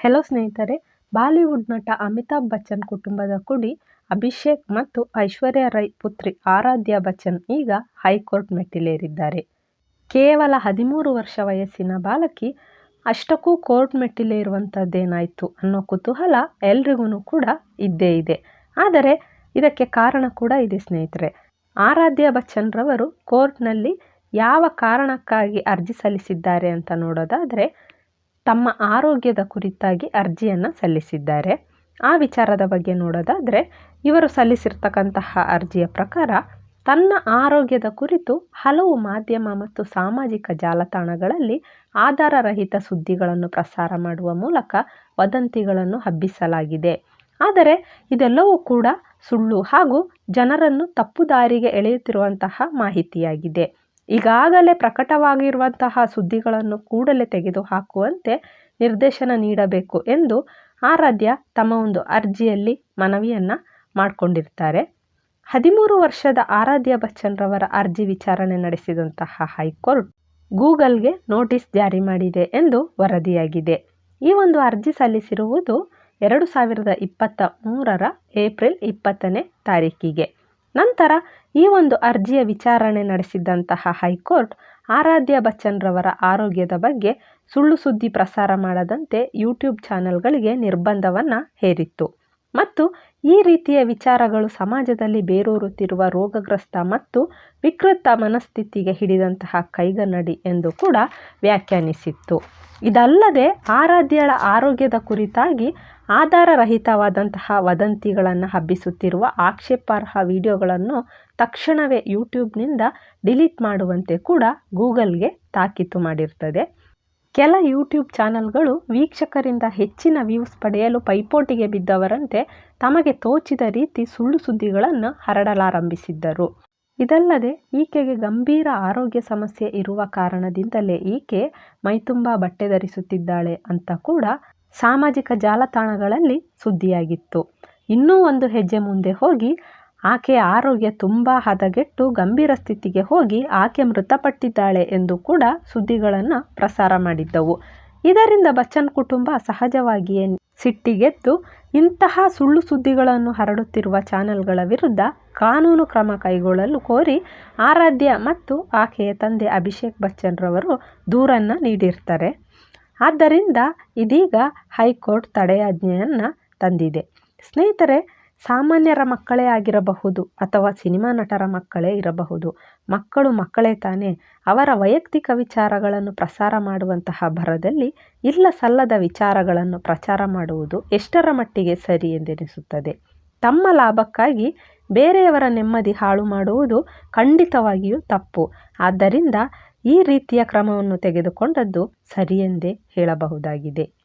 Hello ಸ್ನೇಹಿತರೆ, Bollywood ನಟ ಅಮಿತಾಬ್ ಬಚ್ಚನ್ ಕುಟುಂಬದ ಕುಡಿ ಅಭಿಷೇಕ್ ಮತ್ತು ಐಶ್ವರ್ಯ ರೈ ಪುತ್ರಿ ಆರಾಧ್ಯ ಬಚ್ಚನ್ ಈಗ ಹೈಕೋರ್ಟ್ ಮೆಟ್ಟಿಲೇರಿದ್ದಾರೆ. ಕೇವಲ ಹದಿಮೂರು ವರ್ಷ ವಯಸ್ಸಿನ ಬಾಲಕಿ ಅಷ್ಟಕ್ಕೂ ಕೋರ್ಟ್ ಮೆಟ್ಟಿಲೇರುವಂಥದ್ದೇನಾಯಿತು ಅನ್ನೋ ಕುತೂಹಲ ಎಲ್ರಿಗೂ ಕೂಡ ಇದ್ದೇ ಇದೆ. ಆದರೆ ಇದಕ್ಕೆ ಕಾರಣ ಕೂಡ ಇದೆ ಸ್ನೇಹಿತರೆ. ಆರಾಧ್ಯ ಬಚ್ಚನ್ ರವರು ಕೋರ್ಟ್ನಲ್ಲಿ ಯಾವ ಕಾರಣಕ್ಕಾಗಿ ಅರ್ಜಿ ಸಲ್ಲಿಸಿದ್ದಾರೆ ಅಂತ ನೋಡೋದಾದರೆ ತಮ್ಮ ಆರೋಗ್ಯದ ಕುರಿತಾಗಿ ಅರ್ಜಿಯನ್ನು ಸಲ್ಲಿಸಿದ್ದಾರೆ. ಆ ವಿಚಾರದ ಬಗ್ಗೆ ನೋಡೋದಾದರೆ, ಇವರು ಸಲ್ಲಿಸಿರ್ತಕ್ಕಂತಹ ಅರ್ಜಿಯ ಪ್ರಕಾರ ತನ್ನ ಆರೋಗ್ಯದ ಕುರಿತು ಹಲವು ಮಾಧ್ಯಮ ಮತ್ತು ಸಾಮಾಜಿಕ ಜಾಲತಾಣಗಳಲ್ಲಿ ಆಧಾರರಹಿತ ಸುದ್ದಿಗಳನ್ನು ಪ್ರಸಾರ ಮಾಡುವ ಮೂಲಕ ವದಂತಿಗಳನ್ನು ಹಬ್ಬಿಸಲಾಗಿದೆ. ಆದರೆ, ಇದೆಲ್ಲವೂ ಕೂಡ ಸುಳ್ಳು ಹಾಗೂ ಜನರನ್ನು ತಪ್ಪು ದಾರಿಗೆ ಎಳೆಯುತ್ತಿರುವಂತಹ ಮಾಹಿತಿಯಾಗಿದೆ. ಈಗಾಗಲೇ ಪ್ರಕಟವಾಗಿರುವಂತಹ ಸುದ್ದಿಗಳನ್ನು ಕೂಡಲೇ ತೆಗೆದುಹಾಕುವಂತೆ ನಿರ್ದೇಶನ ನೀಡಬೇಕು ಎಂದು ಆರಾಧ್ಯ ತಮ್ಮ ಒಂದು ಅರ್ಜಿಯಲ್ಲಿ ಮನವಿಯನ್ನು ಮಾಡಿಕೊಂಡಿರ್ತಾರೆ. ಹದಿಮೂರು ವರ್ಷದ ಆರಾಧ್ಯ ಬಚ್ಚನ್ ರವರ ಅರ್ಜಿ ವಿಚಾರಣೆ ನಡೆಸಿದಂತಹ ಹೈಕೋರ್ಟ್ ಗೂಗಲ್ಗೆ ನೋಟಿಸ್ ಜಾರಿ ಮಾಡಿದೆ ಎಂದು ವರದಿಯಾಗಿದೆ. ಈ ಒಂದು ಅರ್ಜಿ ಸಲ್ಲಿಸಿರುವುದು ಎರಡು ಸಾವಿರದ ಇಪ್ಪತ್ತ ಮೂರರ ಏಪ್ರಿಲ್ ಇಪ್ಪತ್ತನೇ ತಾರೀಕಿಗೆ. ನಂತರ ಈ ಒಂದು ಅರ್ಜಿಯ ವಿಚಾರಣೆ ನಡೆಸಿದ್ದಂತಹ ಹೈಕೋರ್ಟ್ ಆರಾಧ್ಯ ಬಚ್ಚನ್ರವರ ಆರೋಗ್ಯದ ಬಗ್ಗೆ ಸುಳ್ಳು ಸುದ್ದಿ ಪ್ರಸಾರ ಮಾಡದಂತೆ ಯೂಟ್ಯೂಬ್ ಚಾನೆಲ್ಗಳಿಗೆ ನಿರ್ಬಂಧವನ್ನು ಹೇರಿತ್ತು. ಮತ್ತು ಈ ರೀತಿಯ ವಿಚಾರಗಳು ಸಮಾಜದಲ್ಲಿ ಬೇರೂರುತ್ತಿರುವ ರೋಗಗ್ರಸ್ತ ಮತ್ತು ವಿಕೃತ ಮನಸ್ಥಿತಿಗೆ ಹಿಡಿದಂತಹ ಕೈಗನ್ನಡಿ ಎಂದು ಕೂಡ ವ್ಯಾಖ್ಯಾನಿಸಿತ್ತು. ಇದಲ್ಲದೆ ಆರಾಧ್ಯಳ ಆರೋಗ್ಯದ ಕುರಿತಾಗಿ ಆಧಾರರಹಿತವಾದಂತಹ ವದಂತಿಗಳನ್ನು ಹಬ್ಬಿಸುತ್ತಿರುವ ಆಕ್ಷೇಪಾರ್ಹ ವಿಡಿಯೋಗಳನ್ನು ತಕ್ಷಣವೇ ಯೂಟ್ಯೂಬ್ನಿಂದ ಡಿಲೀಟ್ ಮಾಡುವಂತೆ ಕೂಡ ಗೂಗಲ್ಗೆ ತಾಕೀತು ಮಾಡಿರ್ತದೆ. ಕೆಲ ಯೂಟ್ಯೂಬ್ ಚಾನಲ್ಗಳು ವೀಕ್ಷಕರಿಂದ ಹೆಚ್ಚಿನ ವ್ಯೂಸ್ ಪಡೆಯಲು ಪೈಪೋಟಿಗೆ ಬಿದ್ದವರಂತೆ ತಮಗೆ ತೋಚಿದ ರೀತಿ ಸುಳ್ಳು ಸುದ್ದಿಗಳನ್ನು ಹರಡಲಾರಂಭಿಸಿದ್ದರು. ಇದಲ್ಲದೆ, ಈಕೆಗೆ ಗಂಭೀರ ಆರೋಗ್ಯ ಸಮಸ್ಯೆ ಇರುವ ಕಾರಣದಿಂದಲೇ ಈಕೆ ಮೈತುಂಬ ಬಟ್ಟೆ ಧರಿಸುತ್ತಿದ್ದಾಳೆ ಅಂತ ಕೂಡ ಸಾಮಾಜಿಕ ಜಾಲತಾಣಗಳಲ್ಲಿ ಸುದ್ದಿಯಾಗಿತ್ತು. ಇನ್ನೂ ಒಂದು ಹೆಜ್ಜೆ ಮುಂದೆ ಹೋಗಿ ಆಕೆಯ ಆರೋಗ್ಯ ತುಂಬ ಹದಗೆಟ್ಟು ಗಂಭೀರ ಸ್ಥಿತಿಗೆ ಹೋಗಿ ಆಕೆ ಮೃತಪಟ್ಟಿದ್ದಾಳೆ ಎಂದು ಕೂಡ ಸುದ್ದಿಗಳನ್ನು ಪ್ರಸಾರ ಮಾಡಿದ್ದವು. ಇದರಿಂದ ಬಚ್ಚನ್ ಕುಟುಂಬ ಸಹಜವಾಗಿಯೇ ಸಿಟ್ಟಿಗೆದ್ದು ಇಂತಹ ಸುಳ್ಳು ಸುದ್ದಿಗಳನ್ನು ಹರಡುತ್ತಿರುವ ಚಾನೆಲ್ಗಳ ವಿರುದ್ಧ ಕಾನೂನು ಕ್ರಮ ಕೈಗೊಳ್ಳಲು ಕೋರಿ ಆರಾಧ್ಯ ಮತ್ತು ಆಕೆಯ ತಂದೆ ಅಭಿಷೇಕ್ ಬಚ್ಚನ್ರವರು ದೂರನ್ನು ನೀಡಿರ್ತಾರೆ. ಆದ್ದರಿಂದ ಇದೀಗ ಹೈಕೋರ್ಟ್ ತಡೆಯಾಜ್ಞೆಯನ್ನು ತಂದಿದೆ. ಸ್ನೇಹಿತರೆ ಸಾಮಾನ್ಯರ ಮಕ್ಕಳೇ ಆಗಿರಬಹುದು ಅಥವಾ ಸಿನಿಮಾ ನಟರ ಮಕ್ಕಳೇ ಇರಬಹುದು. ಮಕ್ಕಳು ಮಕ್ಕಳೇ ತಾನೇ. ಅವರ ವೈಯಕ್ತಿಕ ವಿಚಾರಗಳನ್ನು ಪ್ರಸಾರ ಮಾಡುವಂತಹ ಭರದಲ್ಲಿ ಇಲ್ಲ ಸಲ್ಲದ ವಿಚಾರಗಳನ್ನು ಪ್ರಚಾರ ಮಾಡುವುದು ಎಷ್ಟರ ಮಟ್ಟಿಗೆ ಸರಿ ಎಂದೆನಿಸುತ್ತದೆ. ತಮ್ಮ ಲಾಭಕ್ಕಾಗಿ ಬೇರೆಯವರ ನೆಮ್ಮದಿ ಹಾಳು ಮಾಡುವುದು ಖಂಡಿತವಾಗಿಯೂ ತಪ್ಪು. ಆದ್ದರಿಂದ ಈ ರೀತಿಯ ಕ್ರಮವನ್ನು ತೆಗೆದುಕೊಂಡದ್ದು ಸರಿಯೆಂದೇ ಹೇಳಬಹುದಾಗಿದೆ.